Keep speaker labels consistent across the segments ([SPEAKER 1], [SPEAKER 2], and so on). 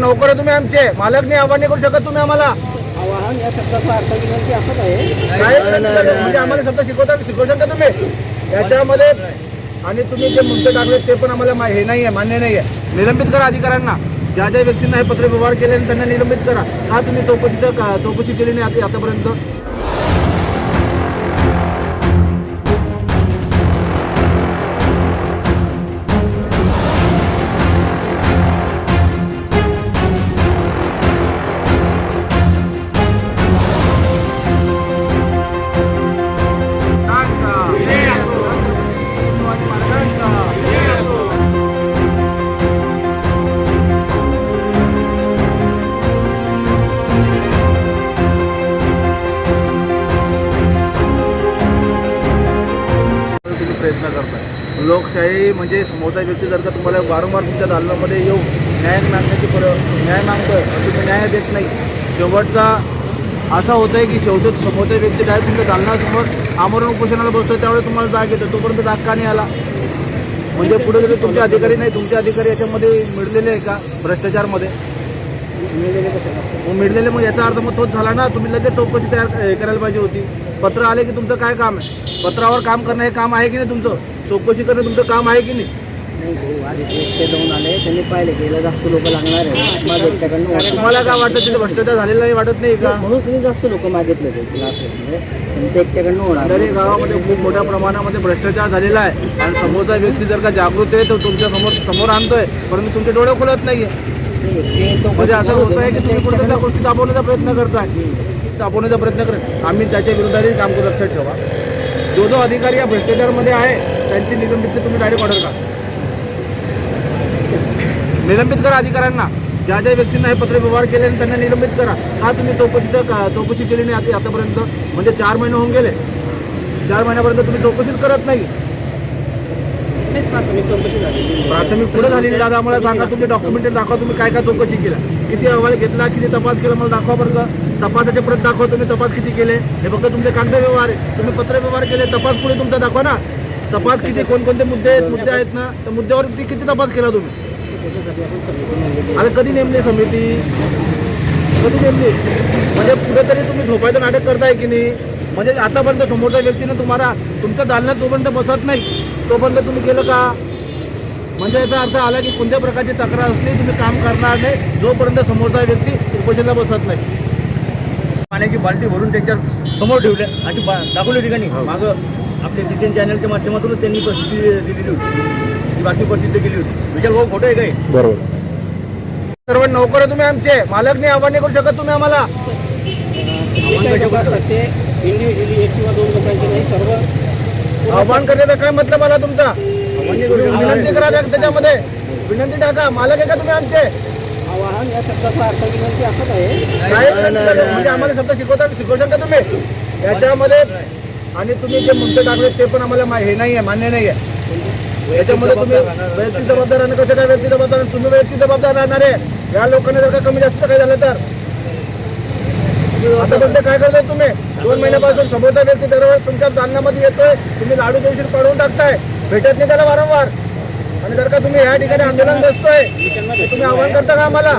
[SPEAKER 1] नोकर तुम्ही आमचे. मालक नाही आव्हान नाही करू शकत तुम्ही आम्हाला.
[SPEAKER 2] आवाहन या शब्दाचा अर्थ विनंती असंच आहे
[SPEAKER 1] काय म्हणजे आम्हाला शब्द शिकवता शिकवू शकता तुम्ही? याच्यामध्ये आणि तुम्ही जे मुद्दे टाकले ते पण आम्हाला हे नाही आहे मान्य नाही आहे निलंबित करा अधिकाऱ्यांना. ज्या ज्या व्यक्तींना हे पत्र व्यवहार केले आणि त्यांना निलंबित करा. का तुम्ही चौकशी चौकशी केली नाही आता आतापर्यंत. लोकशाही म्हणजे समोरचा व्यक्ती जर का तुम्हाला वारंवार तुमच्या दालनामध्ये येऊन न्याय मागण्याची पर न्याय मागतोय तुम्ही न्याय देत नाही. शेवटचा असा होतं आहे की शेवटी समोरचा व्यक्ती काय तुमच्या दालनासमोर आमरण उपोषणाला बसतो त्यावेळेस तुम्हाला जाग येतो तोपर्यंत जाग का नाही आला? म्हणजे पुढे जरी तुमचे अधिकारी नाही तुमचे अधिकारी याच्यामध्ये मिळलेले आहे का भ्रष्टाचारमध्ये? मग मिळलेले मग याचा अर्थ मग तोच झाला ना तुम्ही लगेच चौकशी तयार हे करायला पाहिजे होती. पत्र आले की तुमचं काय काम आहे? पत्रावर काम करणं हे काम आहे की नाही तुमचं? चौकशी करणं तुमचं काम आहे की नाही?
[SPEAKER 2] नाही भाऊ आधी ते एकटे जाऊन आले. त्यांनी पाहिले की याला जास्त लोक लागणार आहे. माझं एकट्याकडनं वाटलं.
[SPEAKER 1] तुम्हाला काय वाटतं? तिथे भ्रष्टाचार झालेला नाही वाटत नाही का?
[SPEAKER 2] म्हणून त्यांनी जास्त लोक मागितले म्हणजे एकट्याकडनं होणार.
[SPEAKER 1] तरी गावामध्ये खूप मोठ्या प्रमाणामध्ये भ्रष्टाचार झालेला आहे. आणि समोरचा व्यक्ती जर का जागृत आहे तो तुमच्यासमोर समोर आणतोय. परंतु तुमचे डोळे खुलत नाहीये.
[SPEAKER 2] नाही, एकटे तो
[SPEAKER 1] म्हणजे असं
[SPEAKER 2] होते,
[SPEAKER 1] आहे की तुम्ही कुठे त्या गोष्टी दाबवण्याचा प्रयत्न करताय? दाबवण्याचा प्रयत्न करत आम्ही त्याच्या विरोधातही काम करू लक्षात ठेवा. जो जो अधिकारी या भ्रष्टाचारमध्ये आहे त्यांची निलंबित तुम्ही डायरेक्ट ऑर्डर करा. निलंबित करा अधिकाऱ्यांना. ज्या ज्या व्यक्तींना हे पत्र व्यवहार केले आणि त्यांना निलंबित करा. का तुम्ही चौकशी तर चौकशी केली नाही आता आतापर्यंत. म्हणजे चार महिने होऊन गेले. चार महिन्यापर्यंत तुम्ही चौकशीच करत नाही. प्राथमिक पुढे झालेली दादा? मला सांगा. तुमचे डॉक्युमेंट दाखवा. तुम्ही काय काय चौकशी केला किती अहवाल घेतला? किती तपास केला? मला दाखवा बरं का. तपासाचे प्रत दाखवा. तुम्ही तपास किती केले? हे फक्त तुमचे कागद व्यवहार आहे. तुम्ही पत्र व्यवहार केले तपास पुढे तुमचा दाखवा ना. तपास किती कोणकोणते मुद्दे आहेत मुद्दे आहेत ना त्या मुद्द्यावर किती तपास केला तुम्ही. आता कधी नेमली समिती? कधी नेमली? म्हणजे कुठेतरी तुम्ही झोपायचं नाटक करताय की नाही? म्हणजे आतापर्यंत समोरच्या व्यक्तीने तुम्हाला तुमच्या दालनात जोपर्यंत बसत नाही तोपर्यंत तुम्ही केलं का? म्हणजे याचा अर्थ आला की कोणत्या प्रकारची तक्रार असली तुम्ही काम करणार नाही जोपर्यंत समोरचा व्यक्ती उपोषणाला बसत नाही. पाण्याची बाल्टी भरून त्यांच्यासमोर ठेवल्या अशी बा दाखवली का नाही? मागं आपल्या दिसेन चॅनलच्या माध्यमातूनच त्यांनी प्रसिद्धी दिलेली होती. ती बातमी प्रसिद्ध केली होती. विशाल भाऊ खोटं आहे काय?
[SPEAKER 3] बरोबर.
[SPEAKER 1] सर्व नोकर तुम्ही आमचे. मालक नाही आव्हान नाही करू शकत तुम्ही आम्हाला.
[SPEAKER 2] इंडिव्हिज्युअली एक किंवा दोन लोकांचे नाही सर्व
[SPEAKER 1] आव्हान करण्याचा काय मतलब आला तुमचा? तुम्ही विनंती करा त्या- त्याच्यामध्ये? विनंती टाका. मालक आहे का तुम्ही आमचे?
[SPEAKER 2] आवाहन या शब्दाचा अर्थ विनंती असंच आहे?
[SPEAKER 1] म्हणजे आम्हाला शब्द शिकवता शिकवू शकता तुम्ही? याच्यामध्ये आणि तुम्ही जे मुद्दे टाकले ते पण आम्हाला हे नाही आहे मान्य नाही आहे याच्यामध्ये तुम्ही वैयक्तिक जबाबदार राहणं कसं काय व्यक्ती जबाबदार तुम्ही वैयक्तिक जबाबदार राहणार. आहे या लोकांना जर का कमी जास्त काही झालं तर? आतापर्यंत काय करताय तुम्ही? दोन महिन्यापासून समोरचा व्यक्ती दरवेळेस तुमच्या दालनामध्ये येतोय. तुम्ही लाडू देऊशील पडवून टाकताय. भेटत नाही त्याला वारंवार. आणि जर का तुम्ही या ठिकाणी आंदोलन बसतोय तुम्ही आव्हान करता का आम्हाला?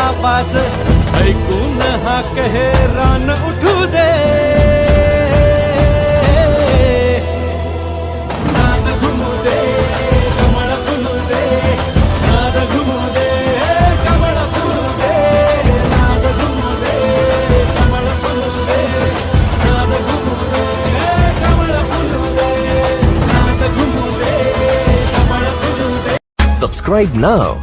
[SPEAKER 4] आवाज ऐकून हा कहे रान उठू दे
[SPEAKER 3] Subscribe now